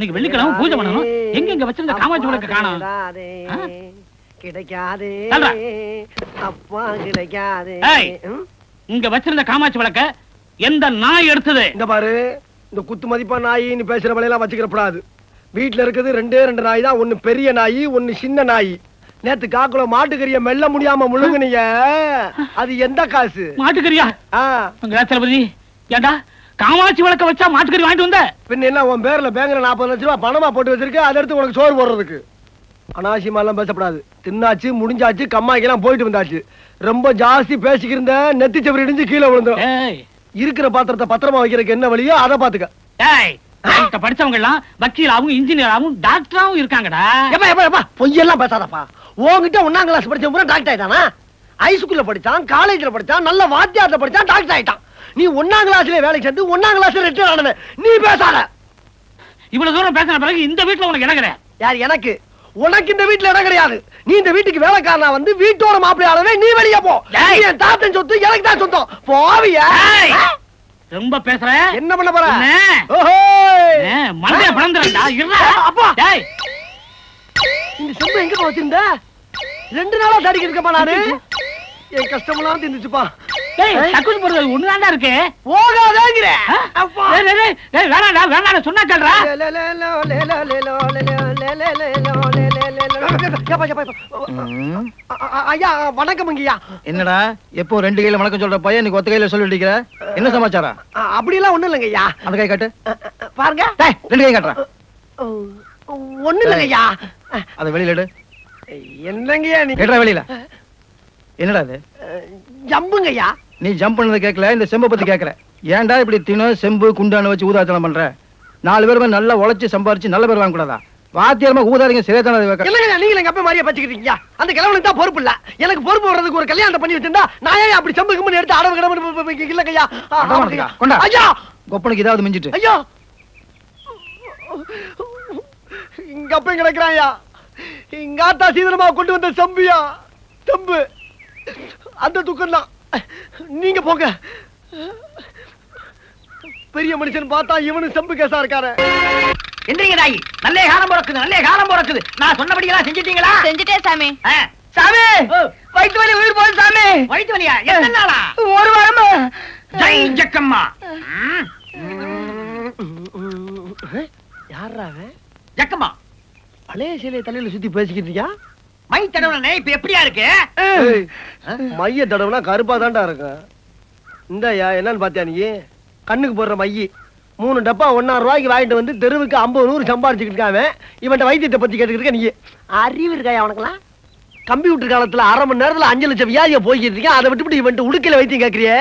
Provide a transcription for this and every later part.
இன்னைக்கு வெள்ளிக்கிழமை பூஜை பண்ணணும். எங்க இங்க வச்சிருந்த காமாட்சி விளக்க காணோம். கிடைக்காதே. அப்பா? இங்க வச்சிருந்த காமாட்சி விளக்க எந்த நாய் எடுத்தது? இந்த பாரு இந்த குத்து மதிப்பா நாய் நீ பேசுற வழியெல்லாம் வச்சுக்கிறப்படாது. வீட்டுல இருக்குது ரெண்டே ரெண்டு நாய் தான். ஒண்ணு பெரிய நாய் ஒண்ணு சின்ன நாய். நேத்து காக்குல மாட்டுக்கறிய மெல்ல முடியாம முழுங்குனீங்க அது எந்த காசு? மாட்டுக்கறியா? தளபதி ஏண்டா? காமாட்சி விளக்க வச்சா மாட்டுக்கறி வாங்கிட்டு வந்த? பின்ன என்ன உன் பேர்ல பேங்க்ல நாற்பது லட்ச ரூபாய் பணமா போட்டு வச்சிருக்க அதை எடுத்து உனக்கு சோறு போடுறதுக்கு. அனாவசியமா எல்லாம் பேசப்படாது. தின்னாச்சு முடிஞ்சாச்சு கம்மாய்க்கெல்லாம் போயிட்டு வந்தாச்சு. ரொம்ப ஜாஸ்தி பேசிக்கிருந்த நெத்தி சவரி இடிஞ்சு கீழே விழுந்துரும் ஏய். இருக்கிற பாத்திரத்தை பத்திரமா வைக்கிறதுக்கு என்ன வழியோ அதை பாத்துக்க. படிச்சவங்க எல்லாம் வக்கீலாவும் இன்ஜினியராவும் டாக்டராவும் இருக்காங்கடா. பொய்யெல்லாம் பேசாதப்பா. உன்கிட்ட ஒன்னாம் கிளாஸ் படிச்ச பூரா டாக்டர் ஆயிட்டானா? ஹைஸ்கூல்ல படிச்சான் காலேஜ்ல படிச்சான் நல்ல வாத்தியார்ல படிச்சான் டாக்டர் ஆயிட்டான். நீ ஒன்னாம் கிளாஸ்ல வேலைக்கு சேர்ந்து ஒன்னாம் கிளாஸ்ல ரிட்டர் ஆனவன். நீ பேசாத. இவ்வளவு தூரம் பேசின பிறகு இந்த வீட்டுல உனக்கு இணங்குற யார் எனக்கு? உனக்கு இந்த வீட்டுல இடம் கிடையாது. நீ இந்த வீட்டுக்கு வேலைக்காரனா வந்து வீட்டோட மாப்பிள்ளையாளவே நீ வெளிய போ. என் தாத்தன் சொத்து எனக்கு தான் சொந்தம் போவியா. ரொம்ப பேசுற? என்ன பண்ண போற? பிளந்துறா இருடா. அப்பா. டேய் இந்த செம்பு எங்க வச்சிருந்த? ரெண்டு நாளா தடிக்க இருக்கப்பா நானு. என் கஷ்டமெல்லாம் திந்துச்சுப்பா தக்குச்சு போறது ஒண்ணுதான்டா இருக்கு போகாதேங்கிற ஆ? அப்பா டேய், டேய், டேய், டேய், வேணாம்டா வேணாம்டா சொன்னா கேளுடா ஐயா வணக்கம் ஐயா என்னடா எப்போ ரெண்டு கையில வணக்கம் சொல்ற பையன் நீ ஒத்த கையில சொல்லிட்டு இருக்கிற என்ன சமாச்சாரம் அப்படிலாம் ஒண்ணும் இல்லைங்க ஐயா அந்த கை காட்டு பாருங்க டேய், ரெண்டு கை காட்டுறேன் ஒண்ணும் இல்லைங்க ஐயா அதை வெளியில எடு என்னங்கய்யா நீ கேட்டுறா வெளியில என்னடா இது ஜம்புங்க ஐயா நீ ஜம்ப் பண்ணதை கேட்கல இந்த செம்பை பத்தி கேட்கற ஏன்டா இப்படி தினம் செம்பு குண்டான வச்சு ஊதாத்தனம் பண்ற? நாலு பேருமே நல்லா உழைச்சு சம்பாரிச்சு நல்ல பேர் வாங்க கூடாதா? வாத்தியாரமா ஊதாரிங்க சிறைத்தான வைக்க இல்லைங்க நீங்க எங்க அப்பா மாதிரியே பச்சுக்கிட்டீங்க அந்த கிழவனுக்கு தான் பொறுப்பு இல்ல. எனக்கு பொறுப்பு வர்றதுக்கு ஒரு கல்யாணம் பண்ணி வச்சிருந்தா நான் ஏன் அப்படி செம்பு கம்பெனி எடுத்து அடவு கிடவு இல்லைங்க ஐயா அடமானதுக்கா? கொண்டா. ஐயா! கொப்பனுக்கு ஏதாவது மிஞ்சிட்டு. ஐயா! இங்க அப்ப கிடக்குறாயா இங்க ஆத்தா சீதனமா கொண்டு வந்த செம்பியா? செம்பு. அந்த துக்கம் தான் நீங்க போங்க. பெரிய மனுஷன் பார்த்தா இவனு செம்பு கேசா இருக்காரு. எந்திரிங்க தாயி. நல்ல காலம் பிறக்குது நல்ல காலம் பிறக்குது. நான் சொன்னபடியெல்லாம் செஞ்சிட்டீங்களா? செஞ்சுட்டேன் சாமி. சாமி! வயிற்று வலி உயிர் போகுது சாமி! வயிற்று வலியா? எத்தனை நாளா? ஒரு வாரமா. ஜெய் ஜக்கம்மா. யாரா ஜக்கம்மா. பழைய சிலையை தலையில சுத்தி பேசிக்கிட்டு இருக்கியா? மை தடவுனே இப்ப எப்படியா இருக்கு? மைய தடவுனா கருப்பா தான்டா இருக்கும் இந்தாயா என்னன்னு பாத்தியா நீ? கண்ணுக்கு போடுற மைய. மூணு டப்பா ஒன்னாயிரம் ரூபாய்க்கு வாங்கிட்டு வந்து தெருவுக்கு ஐம்பது நூறு சம்பாரிச்சுக்கிட்டு இருக்காம இவன்ட்ட வைத்தியத்தை பத்தி கேட்டுக்கிட்டு இருக்க நீ. அறிவு இருக்காயா அவனுக்குலாம் கம்ப்யூட்டர் காலத்துல அரை மணி நேரத்துல அஞ்சு லட்சம் வியாதியை போய்கிட்டு இருக்கேன். அதை விட்டுவிட்டு இவன்ட்டு உடுக்கையில வைத்தியம் கேட்கறியே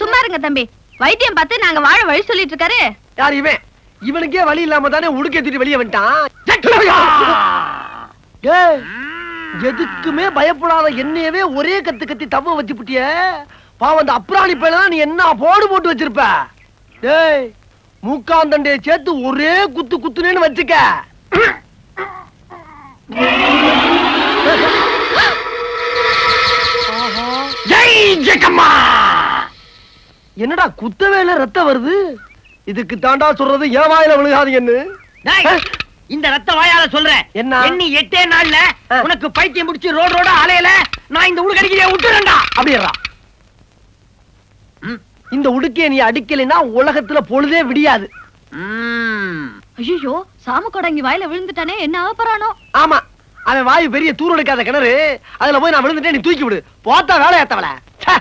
சும்மா இருங்க தம்பி. வைத்தியம் பார்த்து நாங்க வாழ வழி சொல்லிட்டு இருக்காரு. யார் இவன்? இவனுக்கே வழி இல்லாம தானே உடுக்கை தூட்டி வெளியே வந்துட்டான். எதுக்குமே பயப்படாத என்னையவே ஒரே கத்து கத்தி தவ வச்சு புட்டிய. பாவம் அந்த அப்ராணி பையல நீ என்ன போடு போட்டு வச்சிருப்ப? டேய் மூக்காந்தண்டைய சேர்த்து ஒரே குத்து குத்துனேன்னு வச்சுக்க. என்னடா குத்தவேல ரத்தம் வருது? இதுக்கு தாண்டா சொல்றது ஏன் வாயில விழுகாதீங்கன்னு இந்த ரத்த வாயால சொல்றேன். என்ன? எண்ணி எட்டே நாள்ல. உனக்கு பைத்தியம் முடிச்சு ரோடு ரோட அலையல நான் இந்த ஊடு கடிக்கிறேன் விட்டுறேன்டா. அப்படியா ம். இந்த உடுக்கைய நீ அடிக்கலைன்னா உலகத்துல பொழுதே விடியாது. ம். ஐயோ சாம கொடங்கி வாயில விழுந்துட்டானே என்ன ஆப்பறானோ ஆமா அவன் வாயு பெரிய தூரடிக்காத கிணறு அதுல போய் நான் விழுந்துட்டேன் நீ தூக்கி விடு. போத்தா வேலை ஏத்தவல ச்சே,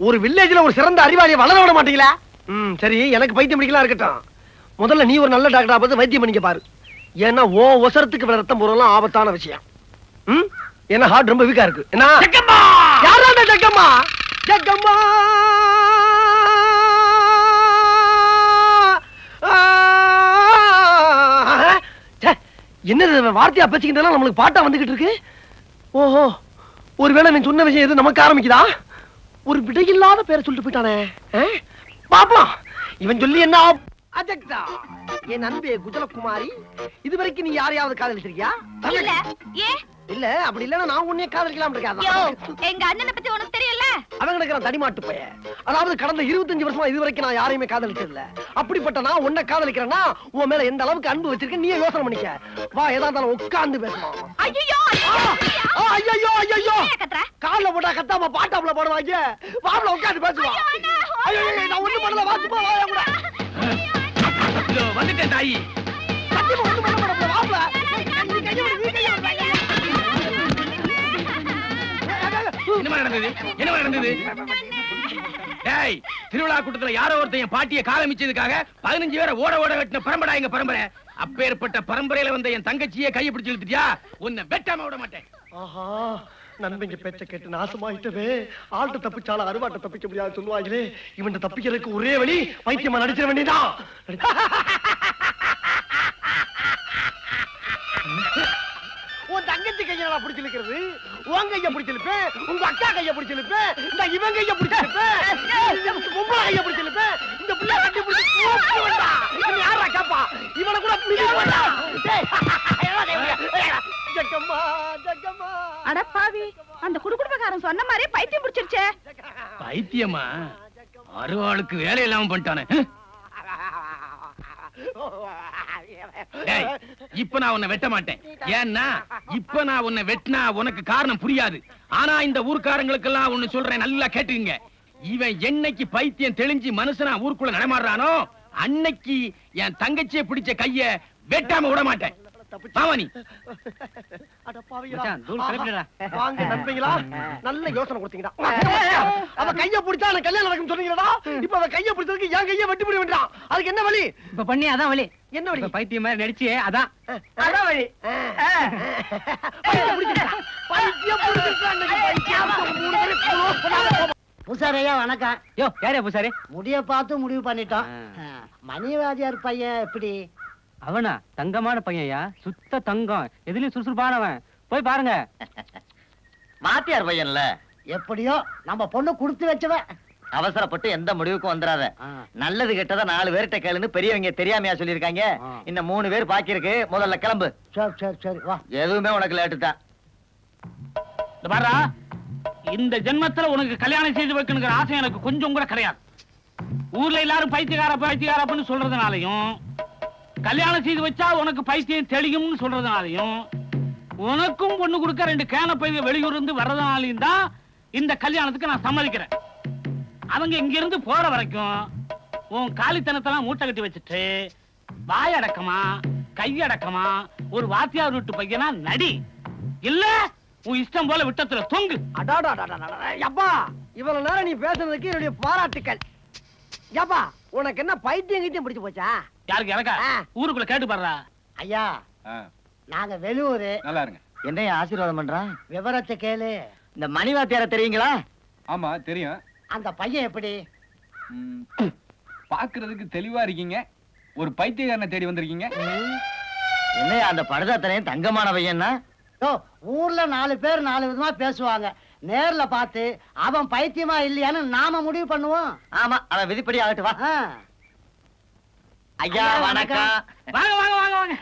ஒரு வில்லேஜ்ல ஒரு சிறந்த அறிவாளியை வளர விட மாட்டீங்களா? ம் சரி எனக்கு பைத்தியம் பிடிக்கலாம் இருக்கட்டும். முதல்ல நீ ஒரு நல்ல டாக்டரா பார்த்து வைத்தியம் பண்ணிக்க பாரு. ஏன்னா ஓ ஒசரத்துக்கு இவ்வளவு ரத்தம் போறலாம் ஆபத்தான விஷயம். ம்? ஏன்னா ஹார்ட் ரொம்ப வீக்கா இருக்கு. என்ன? ஜக்கம்மா! யாரா அந்த ஜக்கம்மா! ஜக்கம்மா இவன் வார்த்தையா பேசிக்கிட்டு நம்மளுக்கு பாட்டா வந்துகிட்டு இருக்கு? ஓஹோ ஒருவேளை நீ சொன்ன விஷயம் எது நமக்கு ஆரம்பிக்குதா? ஒரு விடையில்லாத பேரை சொல்லிட்டு போயிட்டானே. ஆ? பாப்போம். இவன் சொல்லி என்ன அஜக்தா. என் அன்பே குஜலகுமாரி இதுவரைக்கும் நீ யாரையாவது காதலிச்சிருக்கியா? இல்ல. ஏ? இல்ல அப்படி இல்லன்னா நான் உன்னைய காதலிக்கலாம் இருக்காது எங்க அண்ணனை பத்தி உனக்கு தெரியல அவன் கிடக்கிறான் தடிமாட்டு பைய அதாவது கடந்த இருபத்தஞ்சு வருஷமா இது வரைக்கும் நான் யாரையுமே காதலிச்சது இல்ல அப்படிப்பட்ட நான் உன்னை காதலிக்கிறேன்னா உன் மேல எந்த அளவுக்கு அன்பு வச்சிருக்க நீயே யோசனை பண்ணிக்க. வா ஏதா இருந்தாலும் உட்கார்ந்து பேசலாம். ஐயோ ஐயோ ஐயோ கால்ல போட்டா கத்தாம பாட்டாப்புல போடுவாங்க. வாப்ல உட்கார்ந்து பேசுவா. ஐயோ, நான் ஒண்ணு பண்ணல. வாசுப்பா வாயா கூட. இதோ வந்துட்டேன் தாயி. என்ன நடந்தது? என்ன நடந்தது? டேய் திருவிழா கூட்டத்துல யாரோ ஒருத்தன் என் பாட்டிய காலமிச்சதுக்காக பதினஞ்சு பேரை ஓட ஓட வெட்டின பரம்பரை எங்க பரம்பரை. அப்பேற்பட்ட பரம்பரையில வந்த என் தங்கச்சியை கையை பிடிச்சு இழுத்துட்டியா? உன்னை வெட்டாம விட மாட்டேன். ஆஹா. நண்பங்க பேச்ச கேட்டு நாசமாயிட்டவே ஆள்கிட்ட தப்பிச்சால அருவாட்ட தப்பிக்க முடியாது சொல்லுவாங்களே இவன் தப்பிக்கிறதுக்கு ஒரே வழி வைத்தியமா நடிச்சிட வேண்டியதான் உன் தங்கச்சி கையை நான் பிடிச்சு இழுக்கிறது உன் கையை பிடிச்சு இழுப்பேன் உங்க அக்கா கையை பிடிச்சு இழுப்பேன் இந்த இவன் கையை பிடிச்சு இழுப்பேன் உங்களை கையை பிடிச்சு இழுப்பேன் இந்த பிள்ளை கட்டி பிடிச்சு இவன் யாரா கேப்பா இவனை கூட பிடிக்க வேண்டாம் ஜக்கம்மா ஜக்கம்மா அட பாவி அந்த குடுகுடுப்பக்காரன் சொன்ன மாதிரி பைத்தியம் பிடிச்சிருச்சே. பைத்தியமா? அருவாளுக்கு வேலை இல்லாம பண்ணிட்டானே டேய், இப்ப நான் உன்னை வெட்ட மாட்டேன். ஏன்னா இப்ப நான் உன்னை வெட்டினா உனக்கு காரணம் புரியாது. ஆனா இந்த ஊர்க்காரங்களுக்கெல்லாம் ஒண்ணு சொல்றேன் நல்லா கேட்டுக்கங்க. இவன் என்னைக்கு பைத்தியம் தெளிஞ்சு மனுஷனா ஊருக்குள்ள நடமாடுறானோ அன்னைக்கு என் தங்கச்சியை பிடிச்ச கைய வெட்டாம விட மாட்டேன். அட. வாங்க நண்பங்களா நல்ல யோசனை கொடுத்தீங்கடா. அவ கைய பிடிச்சா கல்யாணம் நடக்கும் சொன்னீங்கடா. இப்ப அவ கைய பிடிச்சதுக்கு என் கைய வெட்டி பிடி வேண்டாம் அதுக்கு என்ன வழி? இப்ப பண்ணி அதான் வழி. என்ன வழி? பைத்தியம் மாதிரி நடிச்சு அதான். அதான் வழி. பூசாரையா வணக்கம். யோ யாரே பூசாரி? முடிய பார்த்து முடிவு பண்ணிட்டோம். மணிவாதியார் பையன் எப்படி? அவனா? தங்கமான பையன்யா? சுத்த தங்கம். எதுலயும் சுறுசுறுப்பானவன். போய் பாருங்க. மாத்தியார் பையன்ல? எப்படியோ நம்ம பொண்ணு கொடுத்து வச்சவன். அவசரப்பட்டு எந்த முடிவுக்கும் வந்துடாத. நல்லது கெட்டதா நாலு பேர்கிட்ட கேளுன்னு பெரியவங்க தெரியாமையா சொல்லிருக்காங்க. இன்னும் மூணு பேர் பாக்கி இருக்கு. முதல்ல கிளம்பு. சரி சரி சரி. வா. எதுவுமே உனக்கு லேட்டு தான். இந்த பாரா இந்த ஜென்மத்துல உனக்கு கல்யாணம் செய்து வைக்கணுங்கிற ஆசை எனக்கு கொஞ்சம் கூட கிடையாது. ஊர்ல எல்லாரும் பைத்தியக்கார பைத்தியக்காரப்பன்னு சொல்றதுனாலையும் கல்யாணம் செய்து வச்சா உனக்கு பைத்தியம் தெளியும்னு சொல்றதுனாலையும் உனக்கும் பொண்ணு கொடுக்க ரெண்டு கேன பைய வெளியூர் இருந்து வர்றதுனாலையும் தான் இந்த கல்யாணத்துக்கு நான் சம்மதிக்கிறேன். அவங்க இங்க இருந்து போற வரைக்கும் உன் காலித்தனத்தெல்லாம் மூட்டை கட்டி வச்சுட்டு வாயடக்கமா கையடக்கமா ஒரு வாத்தியார் வீட்டு பையனா நடி. இல்ல உன் இஷ்டம் போல விட்டத்துல தொங்கு. அப்பா இவ்வளவு நேரம் நீ பேசுறதுக்கு என்னுடைய பாராட்டுக்கள். யப்பா உனக்கு என்ன பைத்தியம் கிட்டியம் பிடிச்சு போச்சா? யாருக்கு எனக்கா? ஆ. ஊருக்குள்ள கேட்டு பாடுறா ஐயா நாங்க வெளியூரு. நல்லா இருங்க. என்னைய ஆசீர்வாதம் பண்றான் விவரத்தை கேளு. இந்த மணிவாத்தியார தெரியுங்களா? ஆமா தெரியும். அந்த பையன் எப்படி? பாக்குறதுக்கு தெளிவா இருக்கீங்க. ஒரு பைத்தியக்காரனை தேடி வந்திருக்கீங்க. என்னையா அந்த படுதாத்தனையும் தங்கமான பையன்னா? ஊர்ல நாலு பேர் நாலு விதமா பேசுவாங்க. நேர்ல பார்த்து அவன் பைத்தியமா இல்லையான்னு நாம முடிவு பண்ணுவோம். ஆமா அவன் விதிப்படி ஆகட்டு வா. ஐயா வணக்கம். வாங்க வாங்க வாங்க வாங்க.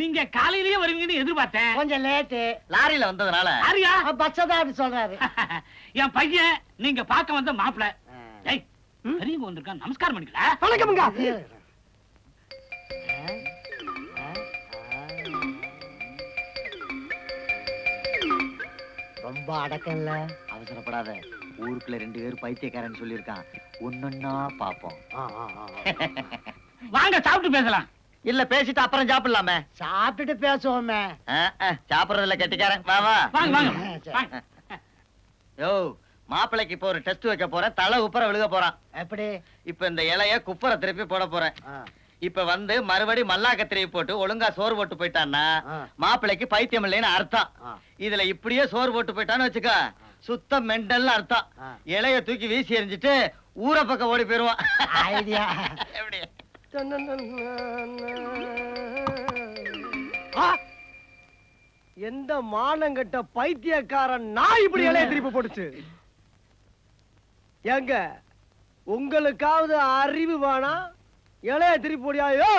நீங்க காலையிலேயே வருவீங்கன்னு எதிர்பார்த்தேன். கொஞ்சம் லேட்டு லாரியில வந்ததுனால. யாரியா? பஸ் தான் அப்படி சொல்றாரு. என் பையன் நீங்க பார்க்க வந்த மாப்பிள. ஏய் பெரியவங்க வந்திருக்கான். நமஸ்காரம் பண்ணிக்கல. வணக்கம்ங்க ரொம்ப அடக்கம் இல்ல அவசரப்படாத. ஊருக்குள்ள ரெண்டு பேரும் பைத்தியக்காரன் சொல்லியிருக்கான். ஒன்னொன்னா பாப்போம். வாங்க சாப்பிட்டு பேசலாம். இல்ல பேசிட்டு அப்புறம் சாப்பிடலாமே. சாப்பிட்டுட்டு பேசுவோமே. சாப்பிடுறதுல கெட்டிக்காரன். வா வா. வாங்க வாங்க. சரி. வாங்க. யோ மாப்பிள்ளைக்கு இப்போ ஒரு டெஸ்ட் வைக்க போறேன். தலை உப்பர விழுக போறான். எப்படி? இப்ப இந்த இலைய குப்பரை திருப்பி போட போறேன். இப்ப வந்து மறுபடி மல்லாக்க திருப்பி போட்டு ஒழுங்கா சோறு போட்டு போயிட்டான்னா ஆ. மாப்பிள்ளைக்கு பைத்தியம் இல்லைன்னு அர்த்தம். இதுல இப்படியே சோறு போட்டு போயிட்டான்னு வச்சுக்க. சுத்த மெண்டல்னு அர்த்தம். இலைய தூக்கி வீசி எறிஞ்சிட்டு ஊரை பக்கம் ஓடி போயிருவான். ஐடியா. எப்படி! எந்த மானங்கட்ட பைத்தியக்காரன் நான் இப்படி இலைய திருப்பி போட்டுச்சு? ஏங்க உங்களுக்காவது அறிவு வேணா இலைய திருப்பி போடியாயோ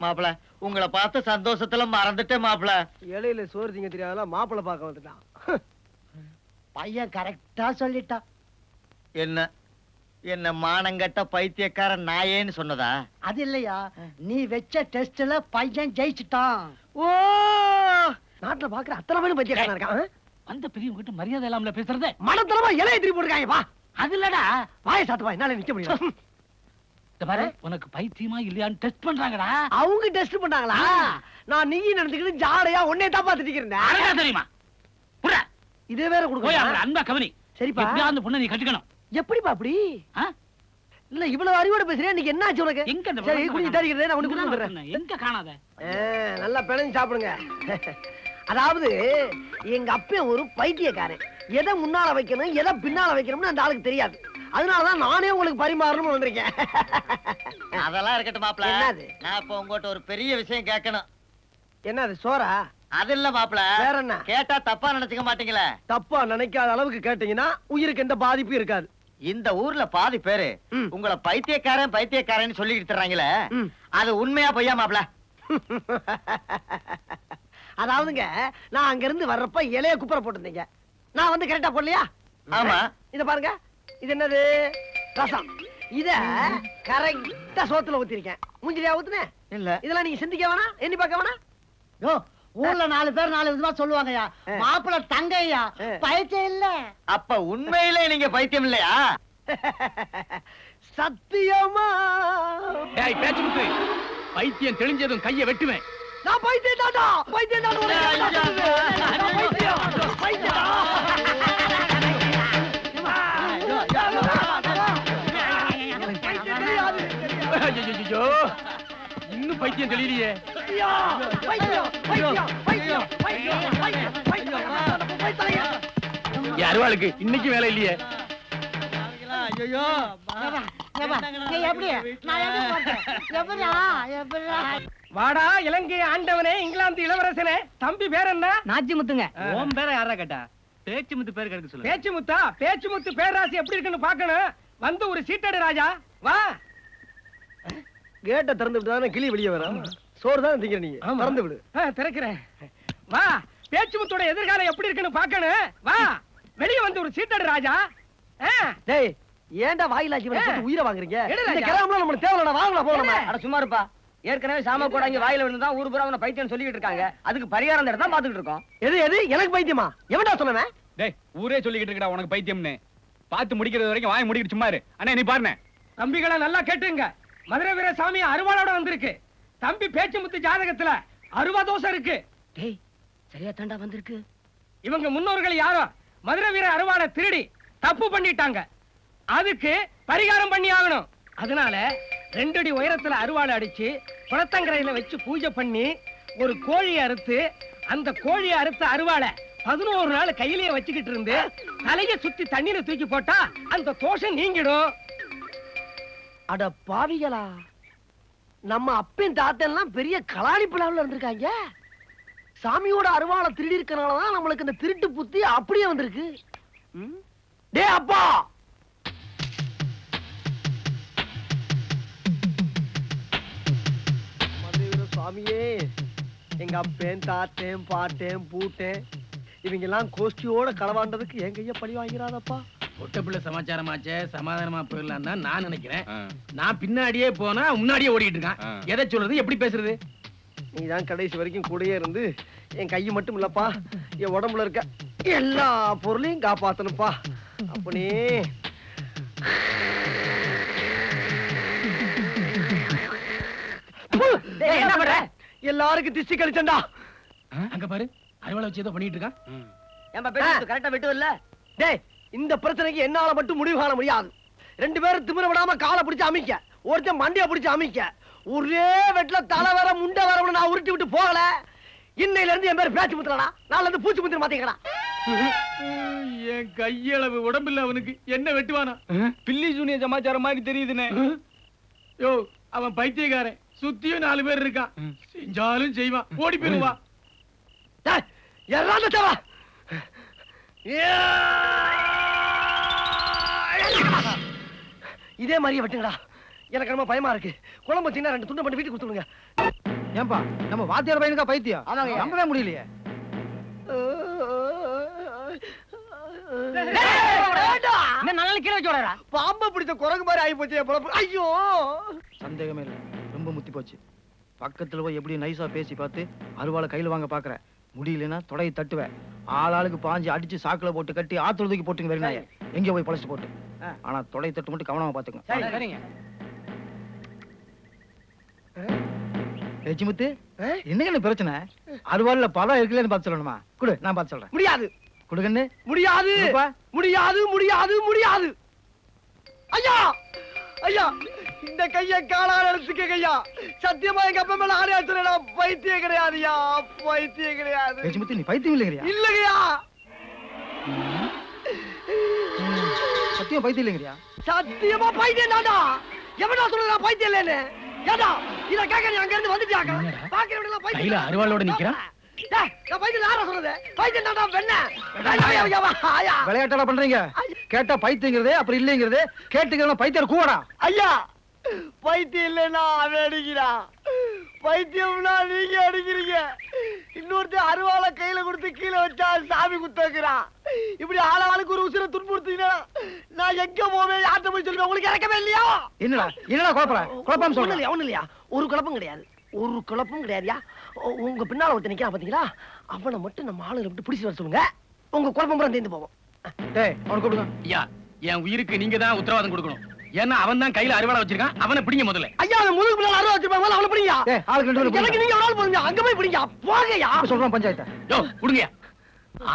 மாப்பிள உங்களை பார்த்த சந்தோஷத்துல மறந்துட்டேன் மாப்பிள. இலையில சோறு திங்க தெரியாதா மாப்பிள்ளை பார்க்க வந்துட்டான். பையன் கரெக்டா சொல்லிட்டான். என்ன? என்ன மானங்கட்ட பைத்தியக்காரன் நாயேன்னு சொன்னதா? அது இல்லையா? நீ வச்ச டெஸ்ட்ல பையன் ஜெயிச்சிட்டான். ஓ! நாட்டுல பாக்குற அத்தனை பேரும் பைத்தியக்காரனா இருக்கான்? வந்த பெரியவங்க கிட்ட மரியாதை இல்லாமல பேசுறதே? மனத்தனமா இலைய திருப்பி போட்டுருக்காங்க வா. அது இல்லடா. வாய சாத்து வா என்னால நிக்க முடியும் பாரு உனக்கு பைத்தியமா இல்லையான்னு டெஸ்ட் பண்றாங்கடா. அவங்க டெஸ்ட் பண்ணாங்களா? நான் நீ நடந்துக்கிட்டு ஜாடையா உன்னை தான் பாத்துட்டு இருந்தேன் தெரியுமா? இதே வேற கொடுக்க அன்பா கவனி. சரிப்பா. அந்த பொண்ணை நீ கட்டிக்கணும். எப்படிப்பா அப்படி ஆ? இல்ல இவ்வளவு அறிவோட பேசுறேன் இன்னைக்கு என்ன ஆச்சு உனக்கு? எங்க இந்த சரி குடிச்சு தரிக்கிறேன் நான் உனக்கு வந்துடுறேன் எங்க காணாத? நல்லா பிணைஞ்சு சாப்பிடுங்க. அதாவது எங்க அப்பன் ஒரு பைத்தியக்காரன். எதை முன்னால வைக்கணும் எதை பின்னால வைக்கணும்னு அந்த ஆளுக்கு தெரியாது. அதனாலதான் நானே உங்களுக்கு பரிமாறணும்னு வந்திருக்கேன். அதெல்லாம் இருக்கட்டும் மாப்பிள. என்னது? நான் இப்ப உங்ககிட்ட ஒரு பெரிய விஷயம் கேட்கணும். என்னது சோறா? அது இல்ல மாப்பிள. வேற என்ன? கேட்டா தப்பா நினைச்சுக்க மாட்டீங்களே? தப்பா நினைக்காத அளவுக்கு கேட்டீங்கன்னா உயிருக்கு எந்த பாதிப்பும் இருக்காது. இந்த ஊர்ல பாதி பேரு. உங்களை பைத்தியக்காரன் பைத்தியக்காரன் ம். அது உண்மையா பொய்யா மாப்பிள? அதாவதுங்க நான் அங்க இருந்து வர்றப்ப இலைய குப்புற போட்டிருந்தீங்க. நான் வந்து கரெக்டா போடலையா? ஆமா. இத பாருங்க. இது என்னது? ரசம். இத கரெக்டா சோத்துல ஊத்திருக்கேன். மூஞ்சிலியா ஊத்துனேன் இல்ல. இதெல்லாம் நீங்க சிந்திக்க வேணாம் எண்ணி பார்க்க வேணாம். ஊர்ல நாலு பேர் நாலு விதமா சொல்லுவாங்கய்யா. மாப்பிள்ள தங்கையா. பைத்தியம் இல்ல அப்ப உண்மையிலே நீங்க பைத்தியம் இல்லையா? சத்தியமா? டேய் பேச்சு முத்து. பைத்தியம் தெளிஞ்சதும் கைய வெட்டுவேன். நான் பைத்தியம் தாண்டா பைத்தியம்? நான் பைத்தியம். பைத்தியம் இன்னும் பைத்தியம் தெளியலையே! பைத்தியம், அருவாளுக்கு இன்னைக்கு வேலை இல்லையே. ஐயோ வாடா இலங்கை ஆண்டவனே இங்கிலாந்து இளவரசனே. தம்பி பேர் என்ன? நாச்சி முத்துங்க ஓம் பேர யாரா கேட்டா? பேச்சு முத்து பேர் கிடைக்க சொல்லு. பேச்சு முத்தா பேச்சு முத்து பேராசி எப்படி இருக்குன்னு பார்க்கணும். வந்து ஒரு சீட்டடு ராஜா. வா. கேட்ட திறந்து விட்டு கிளி வெளியே வரும்? சோறு தான் திங்கிற நீ? திறந்து விடு. திறக்கிறேன். வா பேச்சு முத்தோட எதிர்காலம் எப்படி இருக்குன்னு பார்க்கணும். வா வெளியே வந்து ஒரு சீட்டடு ராஜா. டேய் ஏன்டா வாயிலா ஜீவனை போட்டு உயிரை வாங்குறீங்க? இந்த கிராமம்ல நம்மளுக்கு தேவையில்லை வாங்கலாம் போகலாம்? அட சும்மா இருப்பா. ஏற்கனவே சாம கூட இங்க வாயில விழுந்து ஊர் பூரா அவன பைத்தியம் சொல்லிட்டு இருக்காங்க. அதுக்கு பரிகாரம் தேட தான் பாத்துக்கிட்டு இருக்கோம். எது எது? எனக்கு பைத்தியமா? எவன்டா சொன்னவன்? டேய் ஊரே சொல்லிக்கிட்டு இருக்கடா உனக்கு பைத்தியம்னு. பார்த்து முடிக்கிறது வரைக்கும் வாய் முடிக்கிட்டு சும்மா இரு. அண்ணா நீ பாருண்ணே. தம்பிகளை நல்லா கேட்டுங்க. மதுரை வீர சாமி அருவாளோட வந்திருக்கு. தம்பி பேச்சு முத்து ஜாதகத்துல அருவா தோசை இருக்கு. டேய் சரியா தாண்டா வந்திருக்கு. இவங்க முன்னோர்கள் யாரோ? மதுரை வீர அருவாளை திருடி தப்பு பண்ணிட்டாங்க. அதுக்கு பரிகாரம் பண்ணி ஆகணும். அதனால ரெண்டடி உயரத்துல அருவாளை அடிச்சு குளத்தங்கரையில வச்சு பூஜை பண்ணி ஒரு கோழியை அறுத்து அந்த கோழியை அறுத்த அருவாளை பதினோரு நாள் கையிலேயே வச்சுக்கிட்டு இருந்து தலைய சுத்தி தண்ணியில தூக்கி போட்டா அந்த தோஷம் நீங்கிடும். அட பாவிகளா. நம்ம அப்பன் தாத்தெல்லாம் பெரிய கலாணி பிளாவில் இருந்திருக்காங்க. சாமியோட அருவாளை திருடி இருக்கனாலதான் நம்மளுக்கு இந்த திருட்டு புத்தி அப்படியே வந்திருக்கு. டே அப்பா! சாமியே சுவாமியே எங்க அப்பேன் தாத்தேன் பாட்டேன் பூட்டேன் இவங்க எல்லாம் கோஷ்டியோட களவாண்டதுக்கு என் கைய பழி வாங்கிறாதப்பா. ஒட்டப்பிள்ளை சமாச்சாரமாச்சே சமாதானமா போயிடலாம் தான் நான் நினைக்கிறேன். நான் பின்னாடியே போனா முன்னாடியே ஓடிட்டு இருக்கான். எதை சொல்றது எப்படி பேசுறது? நீ தான் கடைசி வரைக்கும் கூடயே இருந்து என் கை மட்டும் இல்லப்பா என் உடம்புல இருக்க எல்லா பொருளையும் காப்பாத்தணும்ப்பா. அப்பனே. டேய், என்ன பண்ற? எல்லாருக்கும் திஷ்டி கழிச்சண்டா அங்க பாரு அறுவாளை வச்சு ஏதோ பண்ணிட்டு இருக்கான். கரெக்டா விட்டு இல்ல டேய் இந்த பிரச்சனைக்கு என்னால மட்டும் முடிவு காண முடியாது. ரெண்டு பேரும் திமிர விடாம காலை பிடிச்சு அமைக்க. ஒருத்தன் மண்டைய பிடிச்சு அமைக்க. ஒரே வெட்ல தலை வர முண்டை வர நான் உருட்டி விட்டு போகல. இன்னையில இருந்து என் பேர் பேச்சு முத்துறடா நாளைல இருந்து பூச்சி முத்திர மாத்திக்கடா. என் கையளவு உடம்பில்ல அவனுக்கு என்ன வெட்டுவானா? பில்லி சூனிய சமாச்சாரம் மாதிரி தெரியுதுண்ணே யோ அவன் பைத்தியக்காரன். சுத்தியும் நாலு பேர் இருக்கான். செஞ்சாலும் செய்வான். ஓடி போயிருவா டேய், எறாண்ட தேவா? இதே மாதிரியே வெட்டுங்கடா. எனக்கு ரொம்ப பயமா இருக்கு. குழம்பு வச்சீங்கன்னா ரெண்டு துண்டை பண்ணி வீட்டுக்கு கொடுத்துடுங்க. ஏன்பா நம்ம வாத்தியார் பையனுக்கா பைத்தியம்? ஆமாங்க. நம்பவே முடியலையே. என்ன நல்ல கீழே வச்சு விடுறா பாம்பை பிடிச்ச குரங்கு மாதிரி ஆகி போச்சு ஐயோ! சந்தேகமே இல்லை. ரொம்ப முத்தி போச்சு. பக்கத்துல போய் எப்படி நைஸா பேசி பார்த்து அருவாளை கையில வாங்க பாக்குறேன் முடியலன்னா தொடையை தட்டுவேன். ஆளாளுக்கு பாஞ்சு அடிச்சு சாக்குல போட்டு கட்டி ஆத்துல தூக்கி போட்டுங்க வெறினாய எங்க போய் பழச்சு போட்டு. ஆனா தொடை தட்டு மட்டும் கவனமா பாத்துங்க சரிங்க. லட்சுமித்து என்னங்க என்ன பிரச்சனை? அருவாள்ல பழம் இருக்குல்லன்னு பார்த்து சொல்லணுமா? குடு நான் பார்த்து சொல்றேன். முடியாது. குடுங்கன்னு முடியாது? முடியாது முடியாது முடியாது. ஐயா! ஐயா! இந்த கைய காலால எடுத்துக்க ஐயா. சத்தியமா எங்க அப்பா மேல ஆணையா நான் பைத்தியம் கிடையாதுயா பைத்தியம் கிடையாது. லட்சுமித்து நீ பைத்தியம் இல்லைங்கிறியா? இல்லையா சத்தியம் பைத்தியம் இல்லைங்கிறியா சத்தியமா பைத்தியம் தாண்டா எவனா சொல்றா பைத்தியம் இல்லைன்னு? ஏடா இத கேட்க நீ அங்க இருந்து வந்துட்டியாக்க பாக்குறவங்க எல்லாம் பைத்தியம் கையில அருவாளோட நிக்கிறான். டேய், நான் பைத்தியம் யாரா சொல்றது பைத்தியம் தாண்டா வெண்ண ஐயா, ஐயா, ஐயா விளையாட்டா பண்றீங்க? கேட்டா பைத்தியங்கிறதே அப்புறம் இல்லைங்கிறது கேட்டுக்கிறவங்க பைத்தியர் கூவடா? ஐயா பைத்தியம் இல்லைன்னா அவன் அடிக்கிறான். பைத்தியம்னா நீங்க அடிக்கிறீங்க. இன்னொருத்தன் அருவாளை கையில கொடுத்து கீழே வச்சா சாமி குத்தக்கிறான் இப்படி ஆள ஆளுக்கு ஒரு உசுரை துன்புறுத்தீங்கன்னா நான் எங்க போவேன்? யார்கிட்ட போய் சொல்லுவேன்? உங்களுக்கு இறக்கவே இல்லையா? என்னடா என்னடா குழப்பற? குழப்பம் ஒண்ணு சொல்ல இல்லையா? ஒரு குழப்பம் கிடையாது. ஒரு குழப்பம் கிடையாதுயா? உங்க பின்னால ஒருத்தன் நிக்கிறான் பாத்தீங்களா? அவனை மட்டும் நம்ம ஆளுகளை விட்டு பிடிச்சி வர சொல்லுங்க. உங்க குழப்பம் பூரா தேர்ந்து போவோம் டேய் அவனுக்கு கொடுங்க ஐயா என் உயிருக்கு நீங்க தான் உத்தரவாதம் கொடுக்கணும். ஏன்னா அவன் தான் கையில அருவாளை வச்சிருக்கான். அவனை பிடிங்க முதல்ல. ஐயா அவன் முதுகு பின்னால அருவா வச்சிருப்பாங்க. அவனை பிடிங்க டேய் ஆளுக்கு ரெண்டு பேரும் எனக்கு. நீங்க ஒரு ஆள் அங்க போய் பிடிங்க போங்கய்யா. அப்ப சொல்றோம் பஞ்சாயத்தை. யோ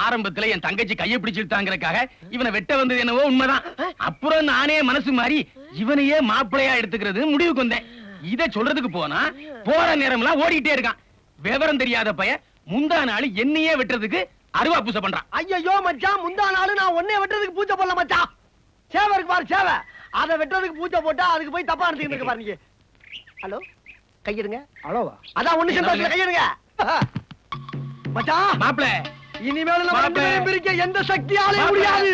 ஆரம்பத்துல என் தங்கச்சி கைய பிடிச்சிருத்தாங்கறக்காக இவனை வெட்ட வந்தது என்னவோ உண்மைதான். அப்புறம் நானே மனசு மாறி இவனையே மாப்பிளையா எடுத்துக்கிறது முடிவுக்கு வந்தேன். இத சொல்றதுக்கு போனா போற நேரம்லாம் ஓடிட்டே இருக்கான். விவரம் தெரியாத பைய முந்தா நாள் என்னையே வெட்டுறதுக்கு அருவா பூசை பண்றான். ஐயோ மச்சான். முந்தா நாள் நான் ஒன்னே வெட்டுறதுக்கு பூஜை போடல மச்சான். சேவை இருக்கு பாரு சேவை. அதை வெட்டுறதுக்கு பூஜை போட்டா அதுக்கு போய் தப்பா எடுத்துக்கிட்டு இருக்கு பாருங்க. ஹலோ? கையிடுங்க. அவ்வளோவா அதான் ஒண்ணு சந்தோஷத்துல கையிடுங்க. மச்சான் மாப்பிள. இனிமேல் நம்ம ரெண்டு. பேரையும் பிரிக்க எந்த சக்தியாலே மாப்பிள. முடியாது.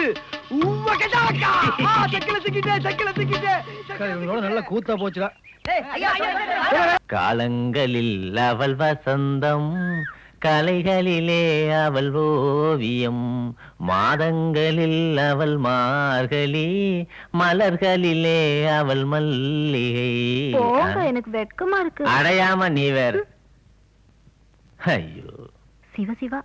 உவ்வ கட்டாக்கா செக்கில திக்கிட்டே செக்கில திக்கிட்டே இவங்களோட நல்ல கூத்தா போச்சுடா. காலங்களில் அவள் வசந்தம். கலைகளிலே அவள் ஓவியம். மாதங்களில் அவள் மார்கழி மலர்களிலே அவள் மல்லிகை. எனக்கு வெட்கமா இருக்கு. அடையாம நீ வேற. ஐயோ. சிவ.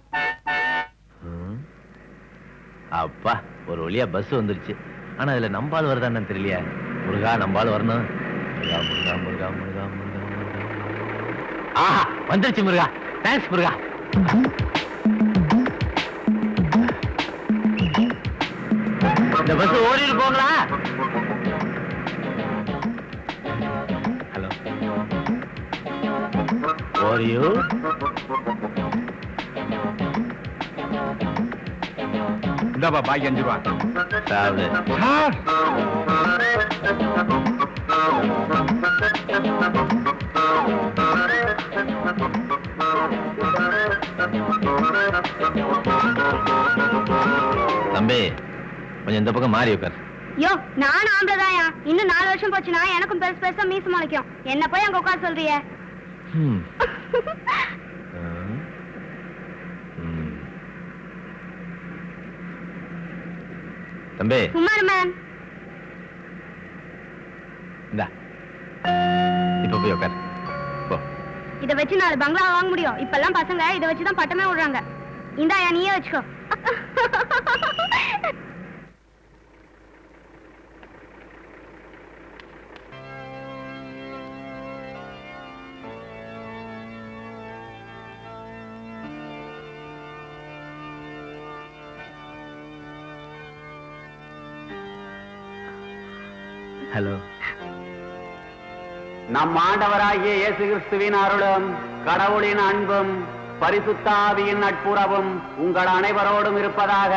அப்பா ஒரு வழியா பஸ் வந்துருச்சு. ஆனா இதுல நம்பால் வருதான்னு தெரியலையா. முருகா நம்பால் வரணும். முருகா முருகா முருகா முருகா முருகா ஆஹா வந்துருச்சு முருகா. தேங்க்ஸ் முருகா. இந்த பஸ் ஓடிட்டு போங்களா ஹலோ ஓரியோ இந்தாப்பா பாக்கி அஞ்சு ரூபா. சாப்பிடு தம்பி கொஞ்சம் இந்த பக்கம் மாறி உட்கார். யோ நானும் ஆம்பளதாயா இன்னும் நாலு வருஷம் போச்சுன்னா எனக்கும் பெருசு பெருசா மீசு முளைக்கும். என்ன போய் அங்க உட்கார சொல்றிய. தம்பி. சும்மா மேன் இப்ப போய் உட்கார். இதை வச்சு நாலு பங்களா வாங்க முடியும். இப்பெல்லாம் பசங்க இதை வச்சுதான் பட்டமே விடுறாங்க. இந்தாயா நீயே வச்சுக்கோ. ஆண்டவராகிய இயேசு கிறிஸ்துவின் அருளும் கடவுளின் அன்பும் பரிசுத்தாவியின் நட்புறவும் உங்கள் அனைவரோடும் இருப்பதாக.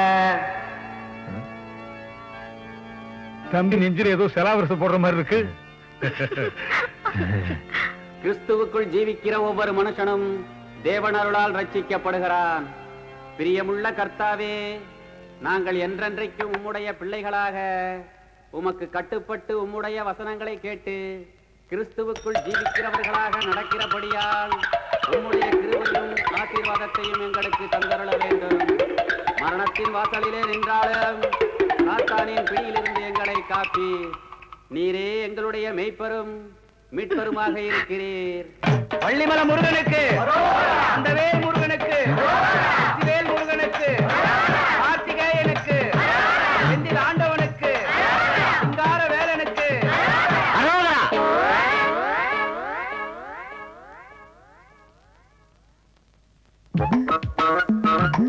தம்பி நெஞ்சில ஏதோ செலாவரசு போடுற மாதிரி இருக்கு. கிறிஸ்துவுக்குள் ஜீவிக்கிற ஒவ்வொரு மனுஷனும் தேவன் அருளால் ரட்சிக்கப்படுகிறான். பிரியமுள்ள கர்த்தாவே நாங்கள் என்றென்றைக்கு உம்முடைய பிள்ளைகளாக உமக்கு கட்டுப்பட்டு உம்முடைய வசனங்களை கேட்டு கிறிஸ்துவுக்குள் ஜீவிக்கிறவர்களாக நடக்கிறபடியால் உம்முடைய கிருபையும் ஆசீர்வாதத்தையும் எங்களுக்கு தந்தருள வேண்டும். மரணத்தின் வாசலிலே நின்றாலும் சாத்தானின் பிடியிலிருந்து எங்களை காப்பி. நீரே எங்களுடைய மெய்ப்பரும் மீட்பருமாக இருக்கிறீர். பள்ளிமல முருகனுக்கு அந்த வேல் முருகனுக்கு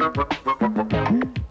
Mm-hmm.